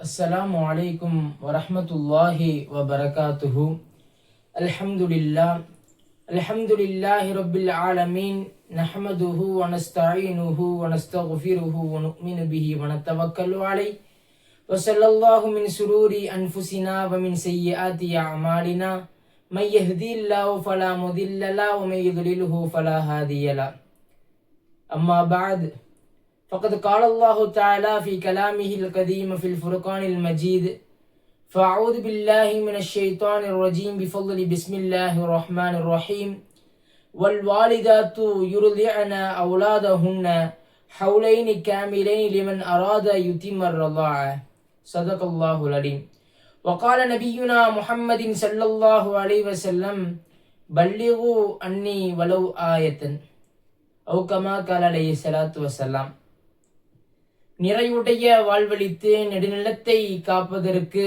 السلام عليكم ورحمة الله وبركاته. الحمد لله. الحمد لله رب العالمين. نحمده ونستعينه ونستغفره ونؤمن به ونتوكل عليه. وصلى الله من سرور أنفسنا ومن سيئات أعمالنا. من يهدي الله فلا مضل له ومن يضلله فلا هادي له. أما بعد فقد قال الله تعالى في كلامه القديم في الفرقان المجيد فأعوذ بالله من الشيطان الرجيم بفضل بسم الله الرحمن الرحيم. والوالدات يرضعن أولادهن حولين كاملين لمن أراد يتم الرضاعة. صدق الله العليم. وقال نبينا محمد صلى الله عليه وسلم بلغوا أني ولو آية. أو كما قال عليه الصلاة والسلام. நிறைவுடைய வாழ்வழித்து நெடுநிலத்தை காப்பதற்கு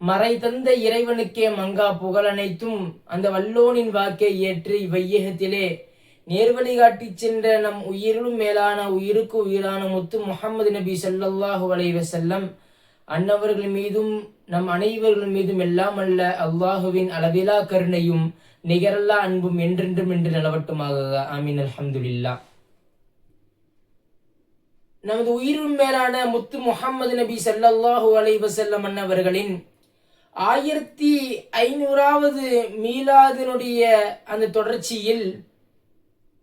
மறை தந்த இறைவனுக்கே மங்கா புகழ் அனைத்தும் அந்த வல்லோனின் வாக்கை ஏற்று இவ்வையகத்திலே நேர்வழி காட்டி சென்ற நம் உயிரிலும் மேலான உயிருக்கு உயிரான முத்து முகமது நபி சல்லாஹு அலைஹி செல்லம் அன்னவர்கள் மீதும் நம் அனைவர்கள் மீதும் எல்லாம் அல்ல அல்லாஹுவின் அளவிலா கருணையும் நிகரல்லா அன்பும் என்றென்றும் என்று நிலவட்டுமாக. ஆமீன். அலமதுல்லா நமது உயிரும் மேலான முத்து முகமது நபி ஸல்லல்லாஹு அலைவசல்லம் அன்னவர்களின் ஆயிரத்தி ஐநூறாவது மீலாதினுடைய அந்த தொடர்ச்சியில்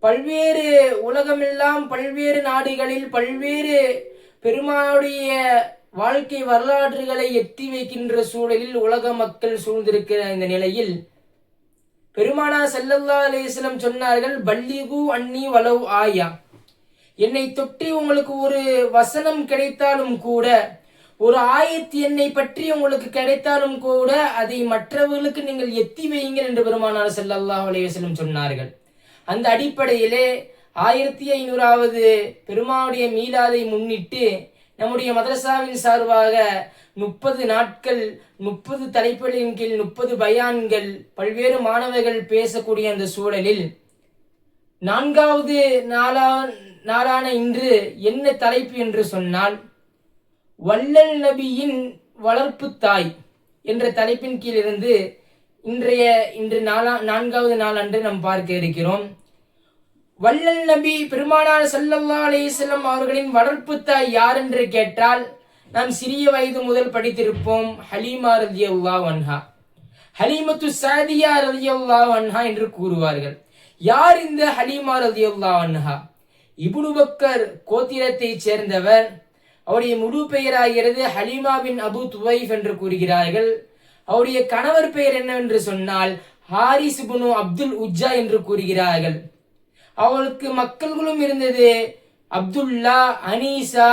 பல்வேறு உலகமெல்லாம் பல்வேறு நாடுகளில் பல்வேறு பெருமானுடைய வாழ்க்கை வரலாற்றுகளை எட்டி வைக்கின்ற சூழலில் உலக மக்கள் சூழ்ந்திருக்கிற இந்த நிலையில் பெருமானா செல்லல்லா அலைஹி சொன்னார்கள் பல்லிகு அன்னி வலவ் ஆயா. என்னை தொட்டி உங்களுக்கு ஒரு வசனம் கிடைத்தாலும் கூட ஒரு ஆயத்து என்னை பற்றி உங்களுக்கு கிடைத்தாலும் கூட அதை மற்றவர்களுக்கு நீங்கள் எத்தி வையுங்கள் என்று பெருமானார் செல்லல்லா அலைஹி சொன்னார்கள். அந்த அடிப்படையிலே ஆயிரத்தி ஐநூறாவது பெருமாவுடைய மீலாதை முன்னிட்டு நம்முடைய மதரசாவின் சார்பாக முப்பது நாட்கள் முப்பது தலைப்புகளின் கீழ் முப்பது பயான்கள் பல்வேறு மாணவர்கள் பேசக்கூடிய அந்த சூழலில் நான்காவது நாளா நாளான இன்று என்ன தலைப்பு என்று சொன்னால் வள்ளல் நபியின் வளர்ப்பு தாய் என்ற தலைப்பின் கீழ் இருந்து இன்றைய இன்று நாலா நான்காவது நாள் அன்று நாம் பார்க்க இருக்கிறோம். வள்ளல் நபி பெருமானார் சல்லல்லா அலைஹி அவர்களின் வளர்ப்பு தாய் யார் என்று கேட்டால் நாம் சிறிய வயது முதல் படித்திருப்போம் ஹலீமா ரலியல்லாஹு வன்ஹா ஹலீமத்து சாதியா ரலியல்லாஹு வன்ஹா என்று கூறுவார்கள். யார் இந்த ஹலீமா ரலியல்லாஹு வன்ஹா இபுலுபக்கர் கோத்திரத்தைச் சேர்ந்தவர். அவருடைய முழு பெயராகிறது ஹலீமா பின் அபு துவைஃப் என்று கூறுகிறார்கள். அவருடைய கணவர் பெயர் என்னவென்று சொன்னால் ஹாரிஸ் புனு அப்துல் உஜ்ஜா என்று கூறுகிறார்கள். அவளுக்கு மக்கள்களும் இருந்தது. அப்துல்லா அனீசா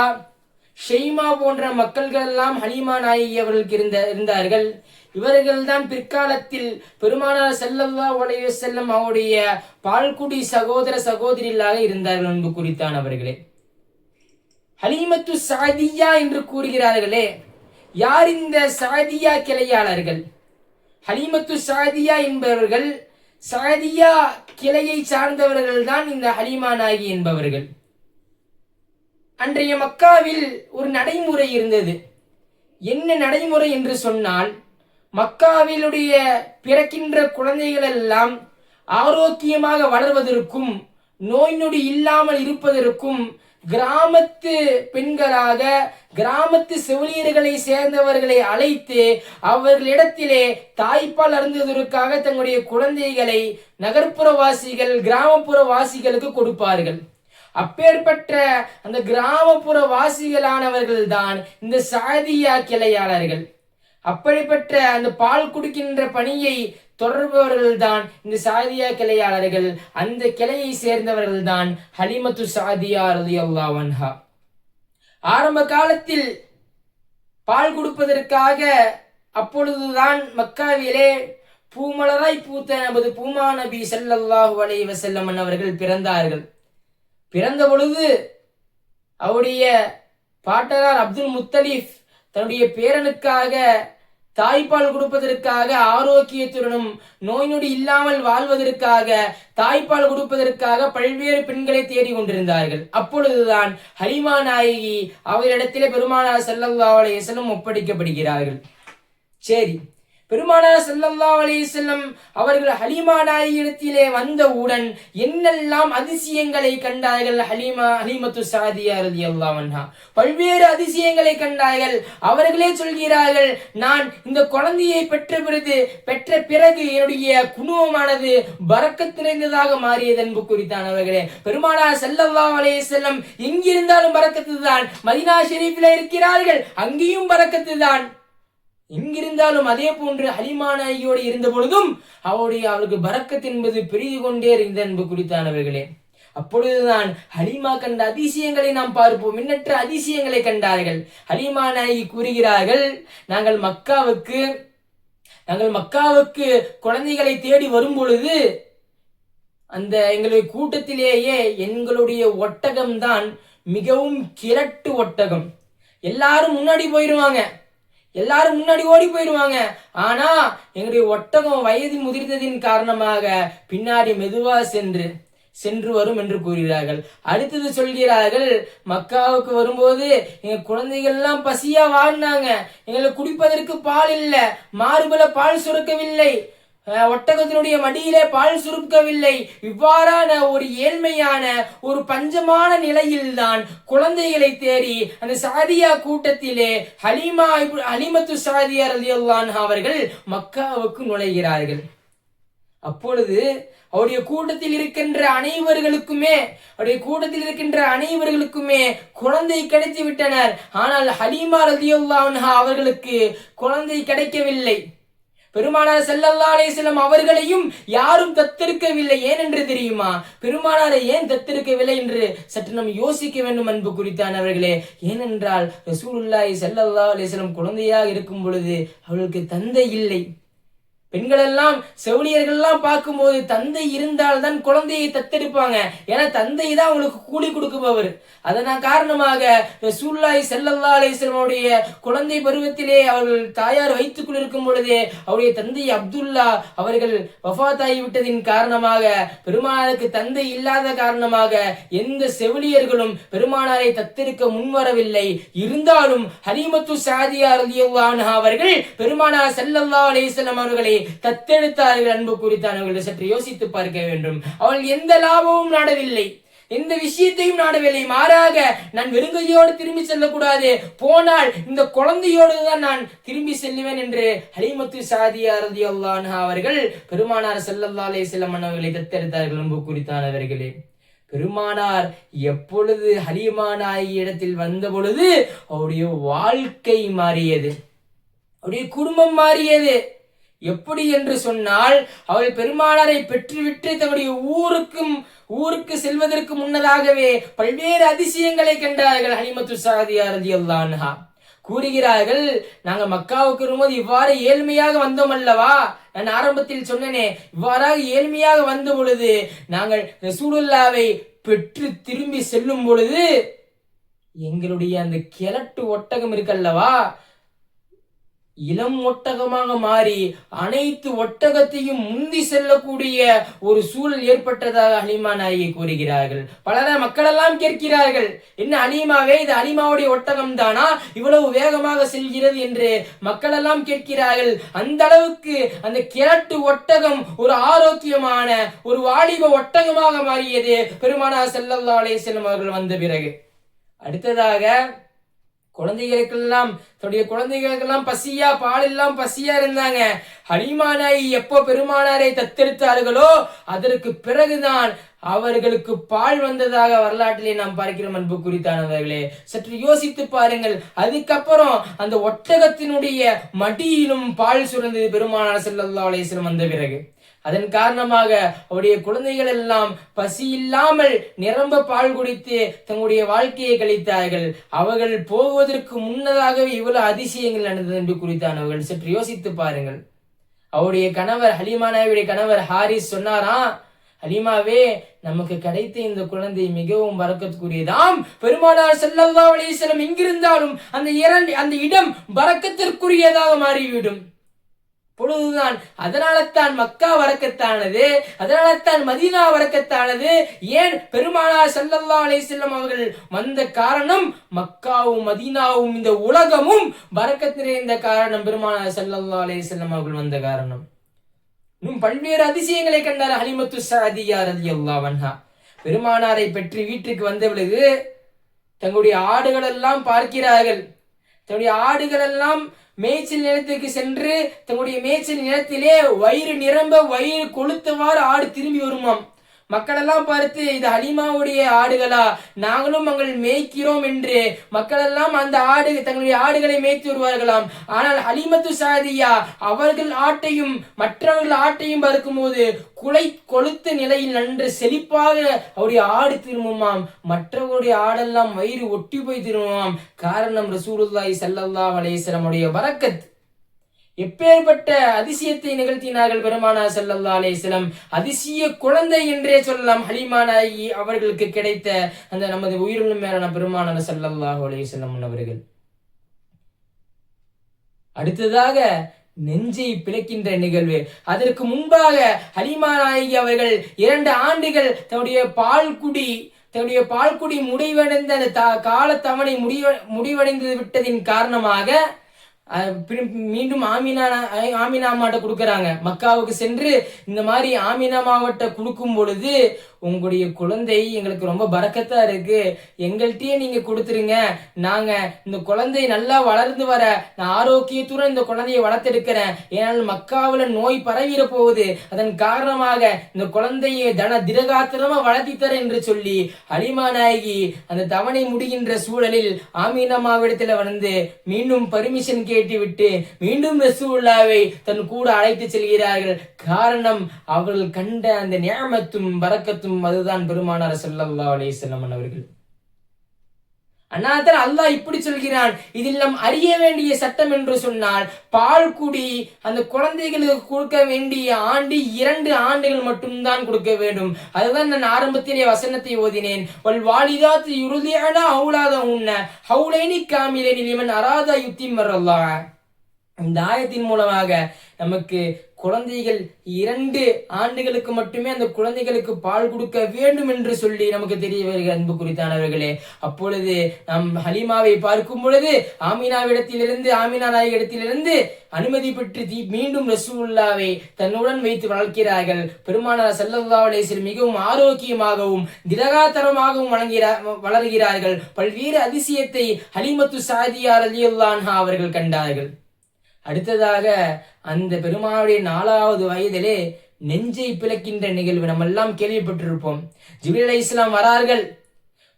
ஷெய்மா போன்ற மக்கள்கள் எல்லாம் ஹலீமா நாயகி அவர்களுக்கு இருந்த இருந்தார்கள். இவர்கள்தான் பிற்காலத்தில் பெருமானார் செல்லவா உடைய செல்லும் அவருடைய பால்குடி சகோதர சகோதரிகளாக இருந்தார்கள் குறித்தான் அவர்களே. ஹலீமத்து சாதியா என்று கூறுகிறார்களே யார் இந்த சாதியா கிளையாளர்கள்? ஹலீமத்து சாதியா என்பவர்கள் சாதியா கிளையை சார்ந்தவர்கள் தான் இந்த ஹலீமா நாயகி என்பவர்கள். அன்றைய மக்காவில் ஒரு நடைமுறை இருந்தது. என்ன நடைமுறை என்று சொன்னால் மக்காவிலுடைய பிறக்கின்ற குழந்தைகள் எல்லாம் ஆரோக்கியமாக வளர்வதற்கும் நோய் நொடி இல்லாமல் இருப்பதற்கும் கிராமத்து பெண்களாக கிராமத்து செவிலியர்களை சேர்ந்தவர்களை அழைத்து அவர்களிடத்திலே தாய்ப்பால் அருந்துவதற்காக தங்களுடைய குழந்தைகளை நகர்ப்புற வாசிகள் கிராமப்புற வாசிகளுக்கு கொடுப்பார்கள். அப்பேற்பட்ட அந்த கிராமப்புற வாசிகளானவர்கள்தான் இந்த சாதியா கிளையாளர்கள். அப்படிப்பட்ட அந்த பால் குடிக்கின்ற பணியை தொடர்பவர்கள்தான் இந்த சாதியா கிளையாளர்கள். அந்த கிளையை சேர்ந்தவர்கள்தான் ஹலிமத்து சாதியா ரலியல்லா வன்ஹா ஆரம்ப காலத்தில் பால் கொடுப்பதற்காக அப்பொழுதுதான் மக்காவிலே பூமலராய் பூத்த நமது பூமா நபி ஸல்லல்லாஹு அலைஹி வஸல்லம் அவர்கள் பிறந்தார்கள். பிறந்த பொழுது அவருடைய பாட்டனார் அப்துல் முத்தலீஃப் தன்னுடைய பேரனுக்காக தாய்ப்பால் கொடுப்பதற்காக ஆரோக்கியத்துடனும் நோய் நொடி இல்லாமல் வாழ்வதற்காக தாய்ப்பால் கொடுப்பதற்காக பல்வேறு பெண்களை தேடி கொண்டிருந்தார்கள். அப்பொழுதுதான் ஹலிமா நாயகி அவரிடத்திலே பெருமானார் ஸல்லல்லாஹு செல்லும் ஒப்படைக்கப்படுகிறார்கள். சரி பெருமானார் செல்லல்லா அலி செல்லம் அவர்கள் ஹலீமா நாயகியிடத்திலே வந்தவுடன் என்னெல்லாம் அதிசயங்களை கண்டார்கள்? ஹலீமா ஹலீமத்து சாதியா ரலியல்லாஹு பல்வேறு அதிசயங்களை கண்டார்கள். அவர்களே சொல்கிறார்கள் நான் இந்த குழந்தையை பெற்ற பிறகு பெற்ற பிறகு என்னுடைய குணவமானது பறக்கத் நிறைந்ததாக மாறியது அன்பு குறித்தானவர்களே பெருமானார் செல்லல்லா அலே செல்லம் எங்கிருந்தாலும் பறக்கத்து தான் மதினா ஷெரீஃபில் இருக்கிறார்கள் அங்கேயும் பறக்கத்து தான் எங்கிருந்தாலும் அதே போன்று ஹலிமானாகியோடு இருந்த பொழுதும் அவருடைய அவருக்கு பறக்கத் என்பது பெரிது கொண்டே இருந்த அன்பு குறித்தானவர்களே. அப்பொழுதுதான் ஹலிமா கண்ட அதிசயங்களை நாம் பார்ப்போம். எண்ணற்ற அதிசயங்களை கண்டார்கள். ஹலிமா நாயகி கூறுகிறார்கள் நாங்கள் மக்காவுக்கு நாங்கள் மக்காவுக்கு குழந்தைகளை தேடி வரும் பொழுது அந்த எங்களுடைய கூட்டத்திலேயே எங்களுடைய ஒட்டகம்தான் மிகவும் கிழட்டு ஒட்டகம். எல்லாரும் முன்னாடி போயிடுவாங்க எல்லாரும் முன்னாடி ஓடி போயிடுவாங்க. ஆனா எங்களுடைய ஒட்டகம் வயது முதிர்ந்ததின் காரணமாக பின்னாடி மெதுவா சென்று சென்று வரும் என்று கூறுகிறார்கள். அடுத்தது சொல்கிறார்கள் மக்காவுக்கு வரும்போது எங்க குழந்தைகள்லாம் பசியா வாழ்ந்தாங்க. எங்களை குடிப்பதற்கு பால் இல்லை மாறுபல பால் சுரக்கவில்லை. ஒட்டகத்தினுடைய மடியிலே பால் சுருக்கவில்லை. இவ்வாறான ஒரு ஏழ்மையான ஒரு பஞ்சமான நிலையில்தான் குழந்தைகளை தேடி அந்த சாதியா கூட்டத்திலே ஹலீமா ஹலிமத்து சாதியா ரலியல்லாஹு அவர்கள் மக்காவுக்கு நுழைகிறார்கள். அப்பொழுது அவருடைய கூட்டத்தில் இருக்கின்ற அனைவர்களுக்குமே அவருடைய கூட்டத்தில் இருக்கின்ற அனைவர்களுக்குமே குழந்தை கிடைத்து விட்டனர் ஆனால் ஹலீமா ரலியல்லாஹு அவர்களுக்கு குழந்தை கிடைக்கவில்லை. பெருமானார் செல்லல்லா அலேசலம் அவர்களையும் யாரும் தத்தெடுக்கவில்லை. ஏன் என்று தெரியுமா? பெருமானாரை ஏன் தத்தெடுக்கவில்லை என்று சற்று நாம் யோசிக்க வேண்டும் அன்பு குறித்தானவர்களே. ஏனென்றால் ரசூலுல்லாய் செல்லல்லா அலேசலம் குழந்தையாக இருக்கும் பொழுது அவர்களுக்கு தந்தை இல்லை. பெண்களெல்லாம் செவிலியர்கள்லாம் செவிலியர்கள் எல்லாம் பார்க்கும்போது தந்தை இருந்தால் தான் குழந்தையை தத்தெடுப்பாங்க. ஏன்னா தந்தை தான் அவங்களுக்கு கூலி கொடுக்குபவர் அதனால் காரணமாக ரசூலுல்லாஹி செல்லல்லா அலேஸ்வரனுடைய குழந்தை பருவத்திலே அவர்கள் தாயார் வைத்துக் கொண்டிருக்கும் பொழுதே அவருடைய தந்தை அப்துல்லா அவர்கள் வஃபாத்தாகி விட்டதின் காரணமாக பெருமானாருக்கு தந்தை இல்லாத காரணமாக எந்த செவிலியர்களும் பெருமானாரை தத்தெடுக்க முன்வரவில்லை. இருந்தாலும் ஹரிமத்து சாதியார் அவர்கள் பெருமானார் செல்லல்லா அலேஸ்வரம் அவர்களை தத்தெடுத்தார்கள் அன்பு குறித்தானவர்கள் சற்று யோசித்து பார்க்க வேண்டும். அவள் எந்த லாபமும் நாடவில்லை. எந்த விஷயத்தையும் நாடவில்லை. மாறாக நான் வெறுங்கையோடு திரும்பி செல்லக்கூடாது. போனால் இந்த குழந்தையோடு தான் நான் திரும்பி செல்லுவேன் என்று ஹலிமத்து சாதியாரதி அல்லான் அவர்கள் பெருமானார் ஸல்லல்லாஹு அலைஹி வஸல்லம் அவர்களை தத்தெடுத்தார்கள் அன்பு குறித்தானவர்களே. பெருமானார் எப்பொழுது ஹலீமா இடத்தில் வந்த பொழுது அவருடைய வாழ்க்கை மாறியது. அவருடைய குடும்பம் மாறியது. எப்படி என்று சொன்னால் அவள் பெருமாளரை பெற்றுவிட்டு தன்னுடைய ஊருக்கும் ஊருக்கு செல்வதற்கு முன்னதாகவே பல்வேறு அதிசயங்களை கண்டார்கள் ஹனிமத்து சாதியா கூறுகிறார்கள் நாங்கள் மக்காவுக்கு வரும்போது இவ்வாறு ஏழ்மையாக வந்தோம் அல்லவா? நான் ஆரம்பத்தில் சொன்னனே இவ்வாறாக ஏழ்மையாக வந்த பொழுது நாங்கள் ரசூலுல்லாவை பெற்று திரும்பி செல்லும் பொழுது எங்களுடைய அந்த கிழட்டு ஒட்டகம் இருக்கல்லவா? இளம் ஒட்டகமாக மாறி அனைத்து ஒட்டகத்தையும் முந்தி செல்லக்கூடிய ஒரு சூழல் ஏற்பட்டதாக அலிமா நாயகி கூறுகிறார்கள். பலர மக்களெல்லாம் கேட்கிறார்கள் என்ன அலிமாவே இது அலிமாவுடைய ஒட்டகம் தானா இவ்வளவு வேகமாக செல்கிறது என்று மக்களெல்லாம் கேட்கிறார்கள். அந்த அளவுக்கு அந்த கிழட்டு ஒட்டகம் ஒரு ஆரோக்கியமான ஒரு வாலிப ஒட்டகமாக மாறியது. பெருமானா செல்லல்லா அலே செல்லும் அவர்கள் வந்த பிறகு. அடுத்ததாக குழந்தைகளுக்கெல்லாம் தன்னுடைய குழந்தைகளுக்கெல்லாம் பசியா பால் எல்லாம் பசியா இருந்தாங்க. ஹலிமானாய் எப்போ பெருமானாரை தத்தெடுத்தார்களோ அதற்கு பிறகுதான் அவர்களுக்கு பால் வந்ததாக வரலாற்றிலே நாம் பார்க்கிறோம் அன்பு குறித்தானவர்களே. சற்று யோசித்து பாருங்கள். அதுக்கப்புறம் அந்த ஒட்டகத்தினுடைய மடியிலும் பால் சுரந்தது பெருமானார் செல்லல்லா அலேசன் வந்த பிறகு. அதன் காரணமாக அவருடைய குழந்தைகள் எல்லாம் பசி இல்லாமல் நிரம்ப பால் குடித்து தங்களுடைய வாழ்க்கையை கழித்தார்கள். அவர்கள் போவதற்கு முன்னதாகவே இவ்வளவு அதிசயங்கள் நடந்தது என்று குறித்தான் அவர்கள். சற்று யோசித்து பாருங்கள். அவருடைய கணவர் ஹலிமானாவுடைய கணவர் ஹாரிஸ் சொன்னாரா? ஹலிமாவே நமக்கு கிடைத்த இந்த குழந்தை மிகவும் வரக்கத்துக்குரியதாம். பெருமானார் ஸல்லல்லாஹு அலைஹி வஸல்லம் எங்கிருந்தாலும் அந்த இரண்டு அந்த இடம் வரக்கத்திற்குரியதாக மாறிவிடும். பொழுதுதான். அதனால தான் மக்கா வரக்கத்தானது அதனால தான் மதீனா வரக்கத்தானது ஏன் பெருமானார் ஸல்லல்லாஹு அலை செல்லம் அவர்கள் வந்த காரணம்? மக்காவும் மதீனாவும் இந்த உலகமும் வரக்கத்து நிறைந்த காரணம் பெருமானார் ஸல்லல்லாஹு அலை செல்லம் அவர்கள் வந்த காரணம். இன்னும் பல்வேறு அதிசயங்களை கண்டார் ஹலிமத்து சாதியா அல்லா வன்ஹா பெருமானாரை பெற்று வீட்டுக்கு வந்த பிறகு தங்களுடைய ஆடுகள் எல்லாம் பார்க்கிறார்கள். தன்னுடைய ஆடுகள் எல்லாம் மேய்ச்சல் நிலத்துக்கு சென்று தன்னுடைய மேய்ச்சல் நிலத்திலே வயிறு நிரம்ப வயிறு கொளுத்தவாறு ஆடு திரும்பி வருமாம். மக்களெல்லாம் பார்த்து இது ஹலிமாவுடைய ஆடுகளா? நாங்களும் அங்கள் மேய்க்கிறோம் என்று. மக்களெல்லாம் அந்த ஆடு தங்களுடைய ஆடுகளை மேய்த்து வருவார்களாம். ஆனால் ஹலிமத்து சாதியா அவர்கள் ஆட்டையும் மற்றவர்கள் ஆட்டையும் பார்க்கும்போது குலை கொளுத்த நிலையில் நன்று செழிப்பாக அவருடைய ஆடு திரும்புமாம். மற்றவருடைய ஆடெல்லாம் வயிறு ஒட்டி போய் திரும்புமாம். காரணம் ரசூலுல்லாய் ஸல்லல்லாஹு அலைஹி வஸல்லம் எப்பேற்பட்ட அதிசயத்தை நிகழ்த்தினார்கள் பெருமானா ஸல்லல்லாஹு அலேஸ்லம் அதிசய குழந்தை என்றே சொல்லலாம். ஹலீமா அவர்களுக்கு கிடைத்த அந்த நமது உயிரினும் மேலான பெருமான ஸல்லல்லாஹு அலேஸ்லம் அவர்கள். அடுத்ததாக நெஞ்சை பிளக்கின்ற நிகழ்வு. அதற்கு முன்பாக ஹலிமா நாயகி அவர்கள் இரண்டு ஆண்டுகள் தன்னுடைய பால்குடி தன்னுடைய பால்குடி முடிவடைந்த அந்த த- காலத்தவணை முடிவ முடிவடைந்து விட்டதின் காரணமாக மீண்டும் ஆமினா ஆமினா அம்மாட்ட கொடுக்கறாங்க. மக்காவுக்கு சென்று இந்த மாதிரி ஆமினா மாவட்ட கொடுக்கும் பொழுது உங்களுடைய குழந்தை எங்களுக்கு ரொம்ப பறக்கத்தா இருக்கு. எங்கள்கிட்டயே நீங்க கொடுத்துருங்க. நாங்க இந்த குழந்தை நல்லா வளர்ந்து வர நான் ஆரோக்கியத்துடன் இந்த குழந்தையை வளர்த்தெடுக்கிறேன். ஏனால் மக்காவுல நோய் பரவிட போகுது. அதன் காரணமாக இந்த குழந்தையை தன திரகாத்திரமா வளர்த்தி தர என்று சொல்லி ஹலிமா நாயகி அந்த தவணை முடிகின்ற சூழலில் ஆமீனம்மாவிடத்துல வந்து மீண்டும் பர்மிஷன் கேட்டுவிட்டு மீண்டும் ரசூல்லாவை தன் கூட அழைத்து செல்கிறார்கள். காரணம் அவர்கள் கண்ட அந்த நியாமத்தும் வரக்கத்தும் அதுதான் பெருமானார் செல்லல்லா அலே வஸல்லம் அவர்கள். அண்ணாதான் அல்லாஹ் இப்படி சொல்கிறான் இதில் நாம் அறிய வேண்டிய சட்டம் என்று சொன்னால் பால் குடி அந்த குழந்தைகளுக்கு கொடுக்க வேண்டிய ஆண்டு இரண்டு ஆண்டுகள் மட்டும்தான் கொடுக்க வேண்டும். அதுதான் நான் ஆரம்பத்திலே வசனத்தை ஓதினேன். ஒல் வாலிதாத்து இறுதியான ஹவுலாத உன்ன ஹவுலைனி காமிலே நிலைமன் அராதா யுத்தி மரல்லா இந்த ஆயத்தின் மூலமாக நமக்கு குழந்தைகள் இரண்டு ஆண்டுகளுக்கு மட்டுமே அந்த குழந்தைகளுக்கு பால் கொடுக்க வேண்டும் என்று சொல்லி நமக்கு தெரிய வருகிற அன்பு குறித்தானவர்களே. அப்பொழுது நாம் ஹலிமாவை பார்க்கும் பொழுது ஆமினாவிடத்திலிருந்து ஆமினா நாயகத்திலிருந்து அனுமதி பெற்று தீ- மீண்டும் ரசூல்லாவை தன்னுடன் வைத்து வளர்க்கிறார்கள். பெருமானார் ஸல்லல்லாஹு அலைஹி மிகவும் ஆரோக்கியமாகவும் திடகாத்தரமாகவும் வழங்கிற வளர்கிறார்கள். பல்வேறு அதிசயத்தை ஹலிமத்து சாதியார் அலியுல்லான்ஹா அவர்கள் கண்டார்கள். அடுத்ததாக அந்த பெருமானுடைய நாலாவது வயதிலே நெஞ்சை பிளக்கின்ற நிகழ்வு நம்ம எல்லாம் கேள்விப்பட்டிருப்போம். ஜிபில் அலி இஸ்லாம் வரார்கள்.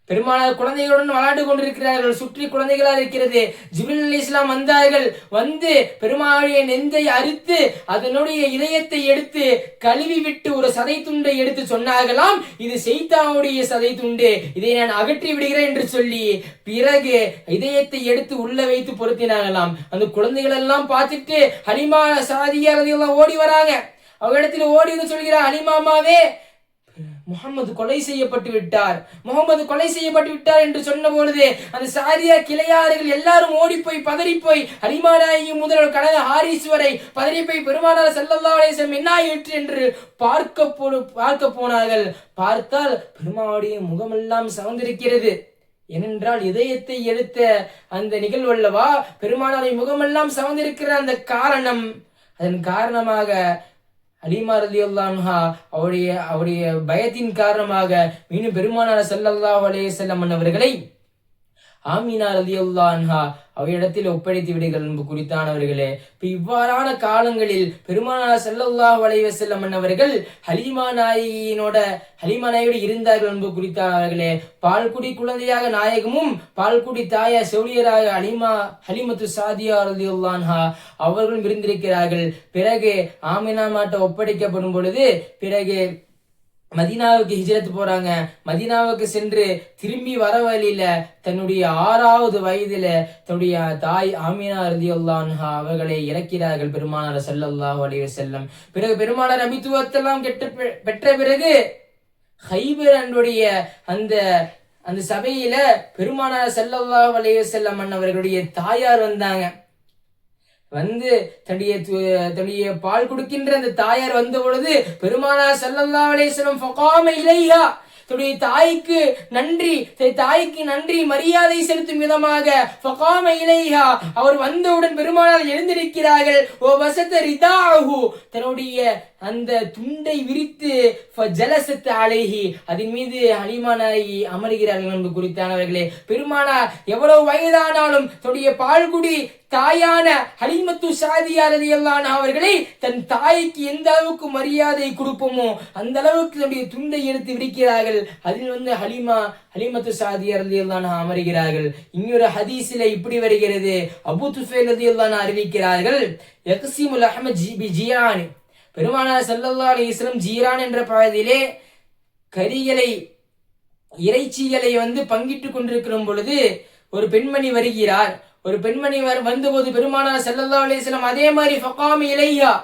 பெருமானார் குழந்தைகளுடன் விளையாண்டு கொண்டிருக்கிறார்கள். சுற்றி குழந்தைகளா இருக்கிறது. ஜிபில் அலி இஸ்லாம் வந்தார்கள். வந்து பெருமாளுடைய நெஞ்சை அறுத்து அதனுடைய இதயத்தை எடுத்து கழுவி விட்டு ஒரு சதை துண்டை எடுத்து சொன்னார்களாம். இது செய்தாவுடைய சதை துண்டு. இதை நான் அகற்றி விடுகிறேன் என்று சொல்லி பிறகு இதயத்தை எடுத்து உள்ள வைத்து பொருத்தினாங்களாம் அந்த குழந்தைகள் எல்லாம் பார்த்துட்டு ஹலிமா சாதியா எல்லாம் ஓடி வராங்க. அவங்க இடத்துல ஓடி வந்து சொல்கிறார் ஹலிமாமாவே முகமது கொலை செய்யப்பட்டு விட்டார். முகமது கொலை செய்யப்பட்டு விட்டார் என்று சொன்ன பொழுது அந்த சாரியா கிளையாறுகள் எல்லாரும் ஓடி போய் பதறி போய் ஹரிமானாயி முதல் கடந்த ஹாரிஸ் வரை பதறி போய் பெருமானார் செல்லல்லா அலைஹி என்ன ஆயிற்று என்று பார்க்க போ பார்க்க போனார்கள். பார்த்தால் பெருமாவுடைய முகமெல்லாம் சவந்திருக்கிறது. ஏனென்றால் இதயத்தை எடுத்த அந்த நிகழ்வு அல்லவா? பெருமானாரை முகமெல்லாம் சவந்திருக்கிற அந்த காரணம். அதன் காரணமாக அலிமா ரலியல்லாஹா அவருடைய அவருடைய பயத்தின் காரணமாக மீண்டும் பெருமானார் ஸல்லல்லாஹு அலே செல்லம் அவர்களை ஆமீனா ரதியுல்லான்ஹா அவையிடத்தில் ஒப்படைத்து விடுகள் என்பது குறித்தானவர்களே. இப்போ இவ்வாறான காலங்களில் பெருமானார் ஸல்லல்லாஹு வளைவ செல்லம் அவர்கள் ஹலீமா நாயினோட ஹலீமா நாயோடு இருந்தார்கள் என்பது குறித்தானவர்களே. பால்குடி குழந்தையாக நாயகமும் பால்குடி தாயா செவிலியராக ஹலிமா ஹலிமத்து சாதியா ரதியுல்லான்ஹா அவர்களும் இருந்திருக்கிறார்கள். பிறகு ஆமினா மாட்ட ஒப்படைக்கப்படும் பொழுது பிறகு மதீனாவுக்கு ஹிஜரத் போறாங்க. மதீனாவுக்கு சென்று திரும்பி வர வழியில தன்னுடைய ஆறாவது வயதுல தன்னுடைய தாய் ஆமினா ரதியுல்லான்ஹா அவர்களை இறக்கிறார்கள் பெருமானார் செல்லல்லாஹ் அலைய செல்லம் பிறகு பெருமானார் அமித்துவத்தெல்லாம் கெட்ட பெ- பெற்ற பிறகு ஹைபர் அன்றுடைய அந்த அந்த சபையில பெருமானார் ஸல்லல்லாஹு அலைய செல்லம் அண்ணவர்களுடைய தாயார் வந்தாங்க. வந்து தன்னுடைய து- தன்னுடைய பால் கொடுக்கின்ற அந்த தாயார் வந்த பொழுது பெருமானார் ஸல்லல்லாஹு அலைஹி வஸல்லம் ஃபகாம இலைஹா. தன்னுடைய தாய்க்கு நன்றி தாய்க்கு நன்றி மரியாதை செலுத்தும் விதமாக ஃபகாம இலைஹா. அவர் வந்தவுடன் பெருமானார் எழுந்திருக்கிறார்கள் ஓ வசத்த ரிதாஹு தன்னுடைய அந்த துண்டை விரித்து ஜலசத்து அழகி அதன் மீது ஹலிமானாயி அமர்கிறார்கள் என்பது குறித்தானவர்களே. பெருமானா எவ்வளவு வயதானாலும் தன்னுடைய பால்குடி தாயான ஹலிமத்து சாதியா ரலியல்லாஹு அவர்களை தன் தாய்க்கு எந்த அளவுக்கு மரியாதை கொடுப்போமோ அந்த அளவுக்கு தன்னுடைய துண்டை எடுத்து விரிக்கிறார்கள். அதில் வந்து ஹலிமா ஹலிமத்து சாதியா ரலியல்லாஹு அமர்கிறார்கள். இன்னொரு ஹதீஸில் இப்படி வருகிறது. அபு துஃபைல் ரலியல்லாஹு அறிவிக்கிறார்கள் எக்சிமுல் அஹமத் ஜி பி பெருமானார் ஸல்லல்லாஹு அலைஹி ஜீரான் என்ற பகுதியிலே கரிகளை இறைச்சிகளை வந்து பங்கிட்டு கொண்டிருக்கிற பொழுது ஒரு பெண்மணி வருகிறார். ஒரு பெண்மணி வந்தபோது பெருமானார் செல்லல்லா அலைஹி அதே மாதிரி ஃபகாமி இலையா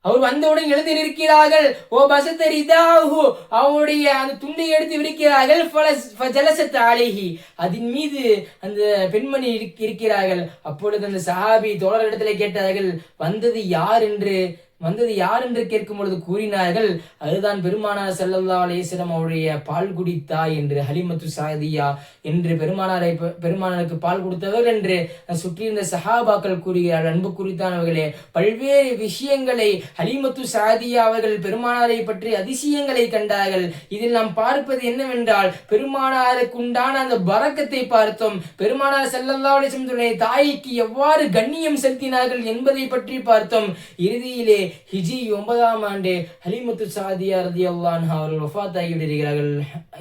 அவர் வந்தவுடன் எழுந்து நிற்கிறார்கள். ஓ பசத்தரிதாஹு அவருடைய அந்த துண்டை எடுத்து விரிக்கிறார்கள். ஃபலஸ்- ஃபஜலசத் அதன் மீது அந்த பெண்மணி இருக்கிறார்கள். அப்பொழுது அந்த சஹாபி தோழரிடத்தில் கேட்டார்கள் வந்தது யார் என்று? வந்தது யார் என்று கேட்கும் பொழுது கூறினார்கள் அதுதான் பெருமானார் செல்லல்லா அலேசிரம் அவருடைய பால் குடித்தாய் என்று ஹலிமத்து சாதியா என்று பெருமானாரை பெருமானாருக்கு பால் கொடுத்தவர் என்று சுற்றியிருந்த சஹாபாக்கள் கூறுகிறார் அன்பு குறித்தானவர்களே பல்வேறு விஷயங்களை ஹலிமத்து சாதியா அவர்கள் பெருமானாரை பற்றி அதிசயங்களை கண்டார்கள். இதில் நாம் பார்ப்பது என்னவென்றால் பெருமானாருக்கு உண்டான அந்த பரக்கத்தை பார்த்தோம். பெருமானார் செல்லல்லா அலைஹி தாய்க்கு எவ்வாறு கண்ணியம் செலுத்தினார்கள் என்பதை பற்றி பார்த்தோம். இறுதியிலே ஹிஜி ஒன்பதாம் ஆண்டு ஹலிமுத்து சாதியா ரதி அல்லான் அவர்கள் வஃபாத்தாகி விடுகிறார்கள்.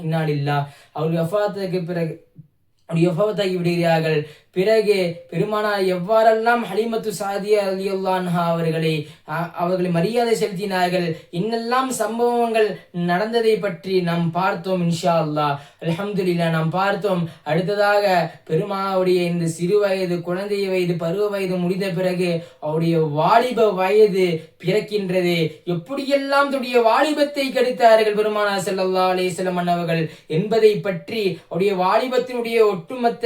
இன்னாலில்லா அவர்கள் வஃபாத்துக்கு பிறகு அப்படி வஃபாத்தாகி விடுகிறார்கள். பிறகு பெருமானார் எவ்வாறெல்லாம் ஹலிமத்து சாதியா ரலியல்லாஹு அவர்களை அவர்களை மரியாதை செலுத்தினார்கள் இன்னெல்லாம் சம்பவங்கள் நடந்ததை பற்றி நாம் பார்த்தோம் இன்ஷா அல்லாஹ் அலமதுல்லா நாம் பார்த்தோம். அடுத்ததாக பெருமாவுடைய இந்த சிறு வயது குழந்தை வயது பருவ வயது முடிந்த பிறகு அவருடைய வாலிப வயது பிறக்கின்றது. எப்படியெல்லாம் தன்னுடைய வாலிபத்தை கடித்தார்கள் பெருமானார் செல்லல்லா அலைஹி வஸல்லம் அவர்கள் என்பதை பற்றி அவருடைய வாலிபத்தினுடைய ஒட்டுமொத்த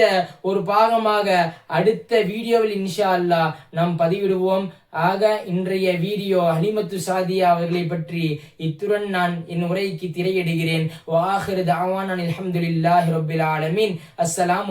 ஒரு பாகமாக அடுத்த வீடியோவில் இன்ஷா அல்லாஹ் நாம் பதிவிடுவோம். ஆக இன்றைய வீடியோ ஹலிமத்து சாதியா அவர்களை பற்றி இத்துடன் நான் என் உரைக்கு திரையிடுகிறேன். வாஹிர் தாவான் அல்ஹம்துலில்லாஹி ரப்பில் ஆலமீன். அஸ்ஸலாம்